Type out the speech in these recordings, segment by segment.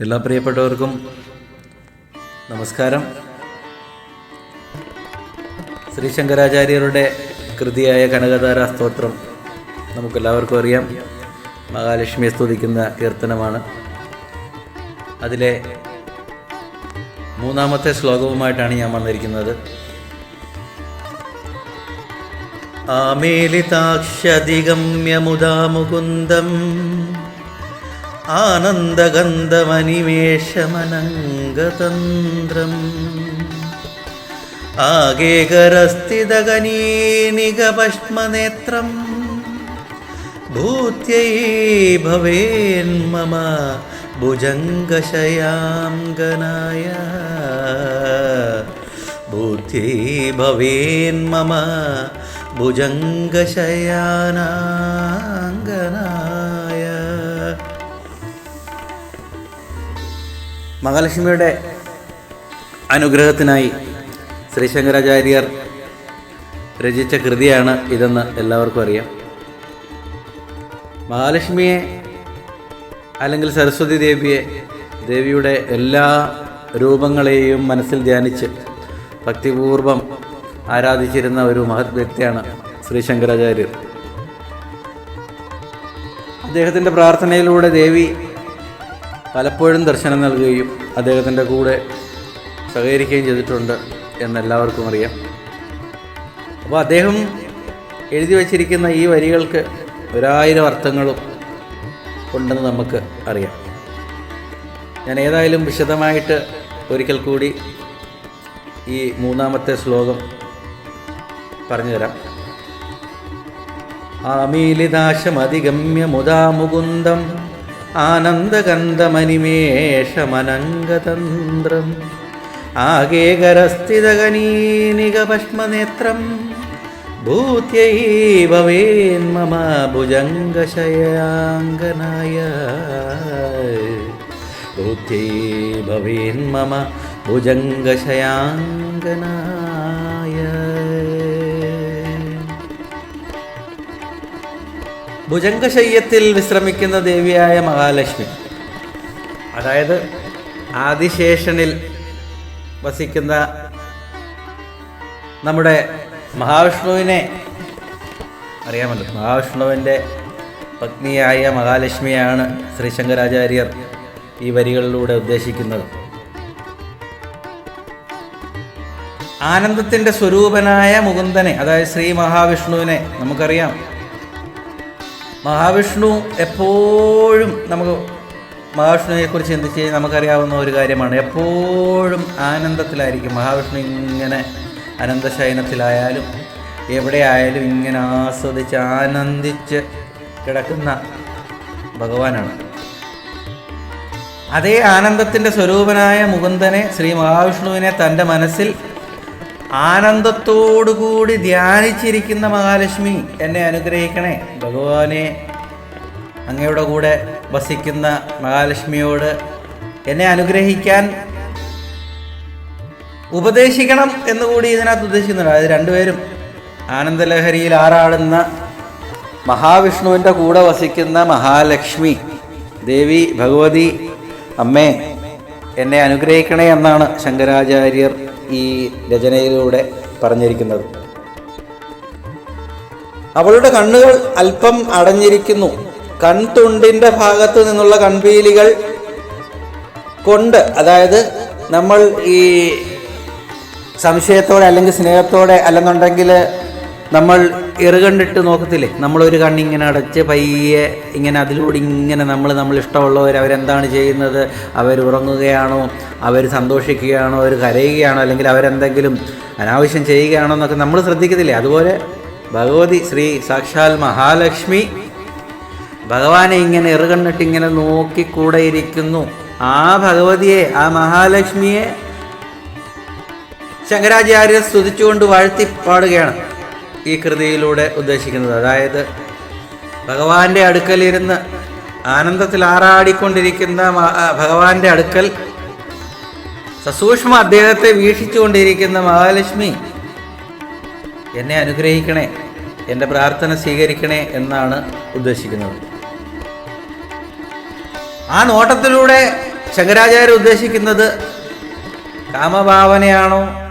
എല്ലാ പ്രിയപ്പെട്ടവർക്കും നമസ്കാരം. ശ്രീ ശങ്കരാചാര്യരുടെ കൃതിയായ കനകധാര സ്തോത്രം നമുക്കെല്ലാവർക്കും അറിയാം. മഹാലക്ഷ്മിയെ സ്തുതിക്കുന്ന കീർത്തനമാണ്. അതിലെ മൂന്നാമത്തെ ശ്ലോകവുമായിട്ടാണ് ഞാൻ വന്നിരിക്കുന്നത്. ആമേലിതാക്ഷതിഗമ്യമുദാ മുകുന്ദം ആനന്ദഗന്ധമനിമേഷമനംഗതന്ത്രം ആഗേകരസ്ഥിതഗനീനികപശ്മനേത്രം ഭൂത്യൈ ഭവേന്മമ ഭുജംഗശയാംഗനായ ഭൂത്യൈ ഭവേന്മമ ഭുജംഗശയാനാംഗനായ മഹാലക്ഷ്മിയുടെ അനുഗ്രഹത്തിനായി ശ്രീ ശങ്കരാചാര്യർ രചിച്ച കൃതിയാണ് ഇതെന്ന് എല്ലാവർക്കും അറിയാം. മഹാലക്ഷ്മിയെ അല്ലെങ്കിൽ സരസ്വതി ദേവിയെ ദേവിയുടെ എല്ലാ രൂപങ്ങളെയും മനസ്സിൽ ധ്യാനിച്ച് ഭക്തിപൂർവം ആരാധിച്ചിരുന്ന ഒരു മഹത് വ്യക്തിയാണ് ശ്രീ ശങ്കരാചാര്യർ അദ്ദേഹത്തിന്റെ പ്രാർത്ഥനയിലൂടെ ദേവി പലപ്പോഴും ദർശനം നൽകുകയും അദ്ദേഹത്തിന്റെ കൂടെ സഹകരിക്കുകയും ചെയ്തിട്ടുണ്ട് എന്നെല്ലാവർക്കും അറിയാം. അപ്പോൾ അദ്ദേഹം എഴുതി വച്ചിരിക്കുന്ന ഈ വരികൾക്ക് ഒരായിരം അർത്ഥങ്ങളും ഉണ്ടെന്ന് നമുക്ക് അറിയാം. ഞാൻ ഏതായാലും വിശദമായിട്ട് ഒരിക്കൽ കൂടി ഈ മൂന്നാമത്തെ ശ്ലോകം പറഞ്ഞുതരാം. ആമീലിദാശമതിഗമ്യ മുദാ आनन्दगन्धमनिमेषमनङ्गतन्त्रम् आगे गरस्तिदगनीनिगभक्ष्मनेत्रं भूत्यै भवेन् भुजङ्गशयाङ्गनाय भूत्यै भवेन्मम भुजङ्गशयाङ्गनाय। ഭുജംഗശയ്യത്തിൽ വിശ്രമിക്കുന്ന ദേവിയായ മഹാലക്ഷ്മി. അതായത് ആദിശേഷനിൽ വസിക്കുന്ന നമ്മുടെ മഹാവിഷ്ണുവിനെ അറിയാമല്ലോ. മഹാവിഷ്ണുവിന്റെ പത്നിയായ മഹാലക്ഷ്മിയാണ് ശ്രീ ശങ്കരാചാര്യർ ഈ വരികളിലൂടെ ഉദ്ദേശിക്കുന്നത്. ആനന്ദത്തിന്റെ സ്വരൂപനായ മുകുന്ദനെ അതായത് ശ്രീ മഹാവിഷ്ണുവിനെ നമുക്കറിയാം. മഹാവിഷ്ണു എപ്പോഴും നമുക്ക് മഹാവിഷ്ണുവിനെക്കുറിച്ച് ചിന്തിച്ച് നമുക്കറിയാവുന്ന ഒരു കാര്യമാണ്. എപ്പോഴും ആനന്ദത്തിലായിരിക്കും. മഹാവിഷ്ണു ഇങ്ങനെ അനന്തശയനത്തിലായാലും എവിടെയായാലും ഇങ്ങനെ ആസ്വദിച്ച് ആനന്ദിച്ച് കിടക്കുന്ന ഭഗവാനാണ്. അതേ ആനന്ദത്തിന്റെ സ്വരൂപനായ മുകുന്ദനെ ശ്രീ മഹാവിഷ്ണുവിനെ തന്റെ മനസ്സിൽ ആനന്ദത്തോടുകൂടി ധ്യാനിച്ചിരിക്കുന്ന മഹാലക്ഷ്മി എന്നെ അനുഗ്രഹിക്കണേ. ഭഗവാനെ അങ്ങയുടെ കൂടെ വസിക്കുന്ന മഹാലക്ഷ്മിയോട് എന്നെ അനുഗ്രഹിക്കാൻ ഉപദേശിക്കണം എന്നുകൂടി ഇതിനകത്ത് ഉദ്ദേശിക്കുന്നുണ്ട്. അതായത് രണ്ടുപേരും ആനന്ദലഹരിയിൽ ആറാടുന്ന മഹാവിഷ്ണുവിന്റെ കൂടെ വസിക്കുന്ന മഹാലക്ഷ്മി ദേവി ഭഗവതി അമ്മേ എന്നെ അനുഗ്രഹിക്കണേ എന്നാണ് ശങ്കരാചാര്യർ ഈ രചനയിലൂടെ പറഞ്ഞിരിക്കുന്നത്. അവളുടെ കണ്ണുകൾ അല്പം അടഞ്ഞിരിക്കുന്നു. കൺതുണ്ടിന്റെ ഭാഗത്ത് നിന്നുള്ള കൺപീലികൾ കൊണ്ട് അതായത് നമ്മൾ ഈ സംശയത്തോടെ അല്ലെങ്കിൽ സ്നേഹത്തോടെ അല്ലെന്നുണ്ടെങ്കിൽ നമ്മൾ ഇറുകണ്ടിട്ട് നോക്കത്തില്ലേ? നമ്മളൊരു കണ്ണിങ്ങനെ അടച്ച് പയ്യെ ഇങ്ങനെ അതിലൂടെ ഇങ്ങനെ നമ്മൾ നമ്മൾ ഇഷ്ടമുള്ളവർ അവരെന്താണ് ചെയ്യുന്നത്? അവർ ഉറങ്ങുകയാണോ? അവർ സന്തോഷിക്കുകയാണോ? അവർ കരയുകയാണോ? അല്ലെങ്കിൽ അവരെന്തെങ്കിലും അനാവശ്യം ചെയ്യുകയാണോ എന്നൊക്കെ നമ്മൾ ശ്രദ്ധിക്കത്തില്ലേ? അതുപോലെ ഭഗവതി ശ്രീ സാക്ഷാൽ മഹാലക്ഷ്മി ഭഗവാനെ ഇങ്ങനെ ഇറുകണ്ണിട്ട് ഇങ്ങനെ നോക്കിക്കൂടെ ഇരിക്കുന്നു. ആ ഭഗവതിയെ ആ മഹാലക്ഷ്മിയെ ശങ്കരാചാര്യർ സ്തുതിച്ചുകൊണ്ട് വാഴ്ത്തി പാടുകയാണ്. ഈ കൃതിയിലൂടെ ഉദ്ദേശിക്കുന്നത്. അതായത് ഭഗവാന്റെ അടുക്കലിരുന്ന് ആനന്ദത്തിൽ ആറാടിക്കൊണ്ടിരിക്കുന്ന ഭഗവാന്റെ അടുക്കൽ സസൂക്ഷ്മ അദ്ദേഹത്തെ വീക്ഷിച്ചുകൊണ്ടിരിക്കുന്ന മഹാലക്ഷ്മി എന്നെ അനുഗ്രഹിക്കണേ എന്റെ പ്രാർത്ഥന സ്വീകരിക്കണേ എന്നാണ് ഉദ്ദേശിക്കുന്നത്. ആ നോട്ടത്തിലൂടെ ശങ്കരാചാര്യ ഉദ്ദേശിക്കുന്നത് കാമഭാവനയാണോ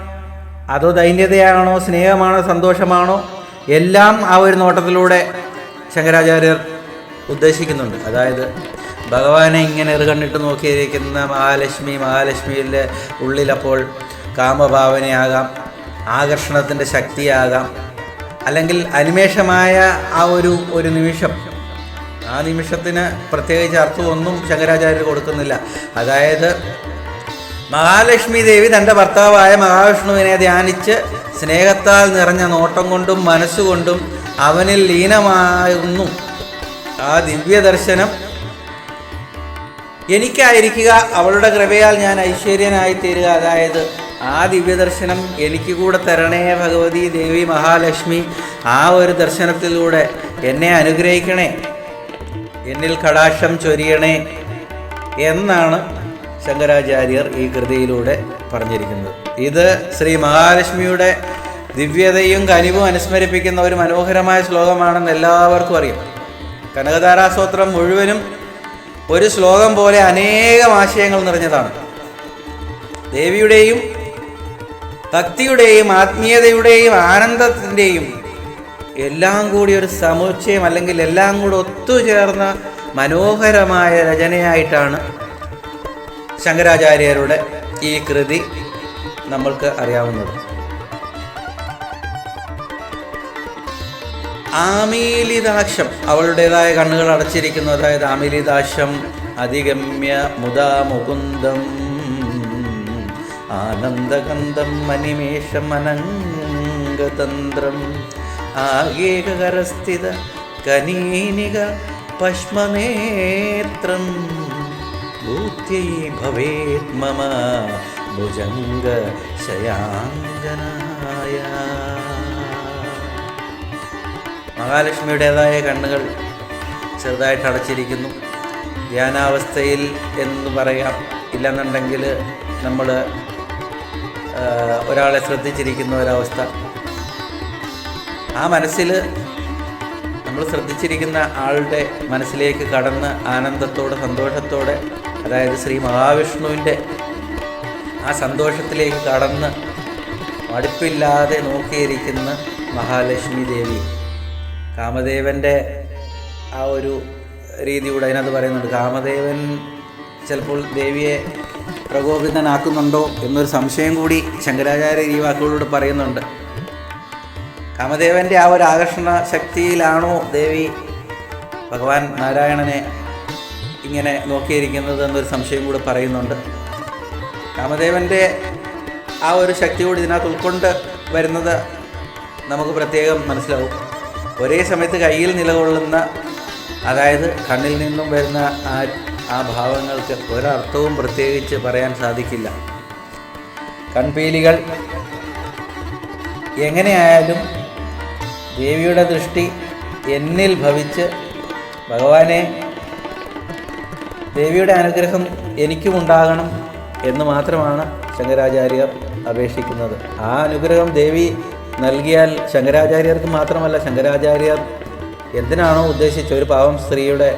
അതോ ദൈന്യതയാണോ സ്നേഹമാണോ സന്തോഷമാണോ? എല്ലാം ആ ഒരു നോട്ടത്തിലൂടെ ശങ്കരാചാര്യർ ഉദ്ദേശിക്കുന്നുണ്ട്. അതായത് ഭഗവാനെ ഇങ്ങനെ കണ്ടിട്ട് നോക്കിയിരിക്കുന്ന മഹാലക്ഷ്മി മഹാലക്ഷ്മിയിലെ ഉള്ളിലപ്പോൾ കാമഭാവനയാകാം ആകർഷണത്തിന്റെ ശക്തിയാകാം അല്ലെങ്കിൽ അനിമേഷമായ ആ ഒരു ഒരു നിമിഷം. ആ നിമിഷത്തിന് പ്രത്യേകിച്ച് അർത്ഥമൊന്നും ശങ്കരാചാര്യർ കൊടുക്കുന്നില്ല. അതായത് മഹാലക്ഷ്മി ദേവി തന്റെ ഭർത്താവായ മഹാവിഷ്ണുവിനെ ധ്യാനിച്ച് സ്നേഹത്താൽ നിറഞ്ഞ നോട്ടം കൊണ്ടും മനസ്സുകൊണ്ടും അവനിൽ ലീനമായിരുന്നു ആ ദിവ്യദർശനം എനിക്കായിരിക്കുക അവളുടെ കൃപയാൽ ഞാൻ ഐശ്വര്യനായി തീരുക. അതായത് ആ ദിവ്യദർശനം എനിക്ക് കൂടെ തരണേ ഭഗവതി ദേവി മഹാലക്ഷ്മി. ആ ഒരു ദർശനത്തിലൂടെ എന്നെ അനുഗ്രഹിക്കണേ എന്നിൽ കടാക്ഷം ചൊരിയണേ എന്നാണ് ശങ്കരാചാര്യർ ഈ കൃതിയിലൂടെ പറഞ്ഞിരിക്കുന്നത്. ഇത് ശ്രീ മഹാലക്ഷ്മിയുടെ ദിവ്യതയും കനിവും അനുസ്മരിപ്പിക്കുന്ന ഒരു മനോഹരമായ ശ്ലോകമാണെന്ന് എല്ലാവർക്കും അറിയാം. കനകധാരാസ്തോത്രം മുഴുവനും ഒരു ശ്ലോകം പോലെ അനേകം ആശയങ്ങൾ നിറഞ്ഞതാണ്. ദേവിയുടെയും ഭക്തിയുടെയും ആത്മീയതയുടെയും ആനന്ദത്തിന്റെയും എല്ലാം കൂടി ഒരു സമുച്ചയം അല്ലെങ്കിൽ എല്ലാം കൂടി ഒത്തുചേർന്ന മനോഹരമായ രചനയായിട്ടാണ് ശങ്കരാചാര്യരുടെ ഈ കൃതി നമ്മൾക്ക് അറിയാവുന്നത്. ആമീലിതാക്ഷം അവളുടേതായ കണ്ണുകൾ അടച്ചിരിക്കുന്നു. അതായത് ആമീലിതാക്ഷം അധിഗമ്യ മുദാ മുകുന്ദം ആനന്ദകന്ദം മനിമേഷം അനംഗതന്ത്രം ആകേകരസ്ഥിത കനീനിക പശ്മനേത്രം ഭൂത്യൈ ഭവേത് മമ ഭുജംഗ ശയാഞ്ജനായ മഹാലക്ഷ്മിയുടേതായ കണ്ണുകൾ ചെറുതായിട്ട് അടച്ചിരിക്കുന്നു. ധ്യാനാവസ്ഥയിൽ എന്ന് പറയാം. ഇല്ലെന്നുണ്ടെങ്കിൽ നമ്മൾ ഒരാളെ ശ്രദ്ധിച്ചിരിക്കുന്ന ഒരവസ്ഥ. ആ മനസ്സിൽ നമ്മൾ ശ്രദ്ധിച്ചിരിക്കുന്ന ആളുടെ മനസ്സിലേക്ക് കടന്ന് ആനന്ദത്തോടെ സന്തോഷത്തോടെ അതായത് ശ്രീ മഹാവിഷ്ണുവിന്റെ ആ സന്തോഷത്തിലേക്ക് കടന്ന് മടുപ്പില്ലാതെ നോക്കിയിരിക്കുന്ന മഹാലക്ഷ്മി ദേവി. കാമദേവന്റെ ആ ഒരു രീതി കൂടെ അതിനകത്ത് പറയുന്നുണ്ട് കാമദേവൻ ചിലപ്പോൾ ദേവിയെ പ്രകോപിതനാക്കുന്നുണ്ടോ എന്നൊരു സംശയം കൂടി ശങ്കരാചാര്യ ഈ വാക്കുകളോട് പറയുന്നുണ്ട്. കാമദേവന്റെ ആ ഒരു ആകർഷണ ശക്തിയിലാണോ ദേവി ഭഗവാൻ നാരായണനെ ഇങ്ങനെ നോക്കിയിരിക്കുന്നത് എന്നൊരു സംശയം കൂടെ പറയുന്നുണ്ട്. കാമദേവന്റെ ആ ഒരു ശക്തി കൂടി ഇതിനകത്ത് ഉൾക്കൊണ്ട് വരുന്നത് നമുക്ക് പ്രത്യേകം മനസ്സിലാവും. ഒരേ സമയത്ത് കയ്യിൽ നിലകൊള്ളുന്ന അതായത് കണ്ണിൽ നിന്നും വരുന്ന ആ ആ ഭാവങ്ങൾക്ക് ഒരർത്ഥവും പ്രത്യേകിച്ച് പറയാൻ സാധിക്കില്ല. കൺപീലികൾ എങ്ങനെയായാലും ദേവിയുടെ ദൃഷ്ടി എന്നിൽ ഭവിച്ച് ഭഗവാനെ ദേവിയുടെ അനുഗ്രഹം എനിക്കും ഉണ്ടാകണം എന്ന് മാത്രമാണ് ശങ്കരാചാര്യർ അപേക്ഷിക്കുന്നത്. ആ അനുഗ്രഹം ദേവി നൽകിയാൽ ശങ്കരാചാര്യർക്ക് മാത്രമല്ല ശങ്കരാചാര്യർ എന്തിനാണോ ഉദ്ദേശിച്ച ഒരു പാവം സ്ത്രീയുടെ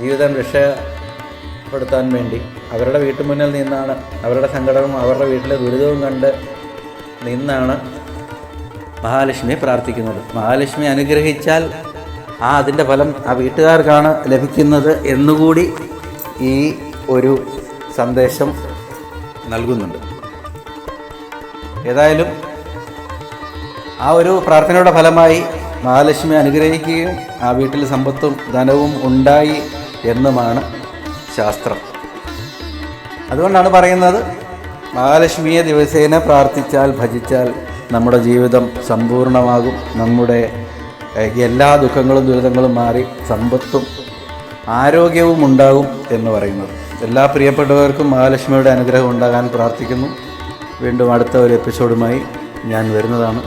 ജീവിതം രക്ഷപ്പെടുത്താൻ വേണ്ടി അവരുടെ വീട്ടുമുന്നിൽ നിന്നാണ് അവരുടെ സങ്കടവും അവരുടെ വീട്ടിലെ ദുരിതവും കണ്ട് നിന്നാണ് മഹാലക്ഷ്മി പ്രാർത്ഥിക്കുന്നത്. മഹാലക്ഷ്മി അനുഗ്രഹിച്ചാൽ ആ അതിന്റെ ഫലം ആ വീട്ടുകാർക്കാണ് ലഭിക്കുന്നത് എന്നുകൂടി ഈ ഒരു സന്ദേശം നൽകുന്നുണ്ട്. ഏതായാലും ആ ഒരു പ്രാർത്ഥനയുടെ ഫലമായി മഹാലക്ഷ്മി അനുഗ്രഹിക്കുകയും ആ വീട്ടിൽ സമ്പത്തും ധനവും ഉണ്ടായി എന്നുമാണ് ശാസ്ത്രം. അതുകൊണ്ടാണ് പറയുന്നത് മഹാലക്ഷ്മിയെ ദിവസേന പ്രാർത്ഥിച്ചാൽ ഭജിച്ചാൽ നമ്മുടെ ജീവിതം സമ്പൂർണമാകും നമ്മുടെ എല്ലാ ദുഃഖങ്ങളും ദുരിതങ്ങളും മാറി സമ്പത്തും ആരോഗ്യവും ഉണ്ടാകും എന്ന് പറയുന്നത്. എല്ലാ പ്രിയപ്പെട്ടവർക്കും മഹാലക്ഷ്മിയുടെ അനുഗ്രഹം ഉണ്ടാകാൻ പ്രാർത്ഥിക്കുന്നു. വീണ്ടും അടുത്ത ഒരു എപ്പിസോഡുമായി ഞാൻ വരുന്നതാണ്.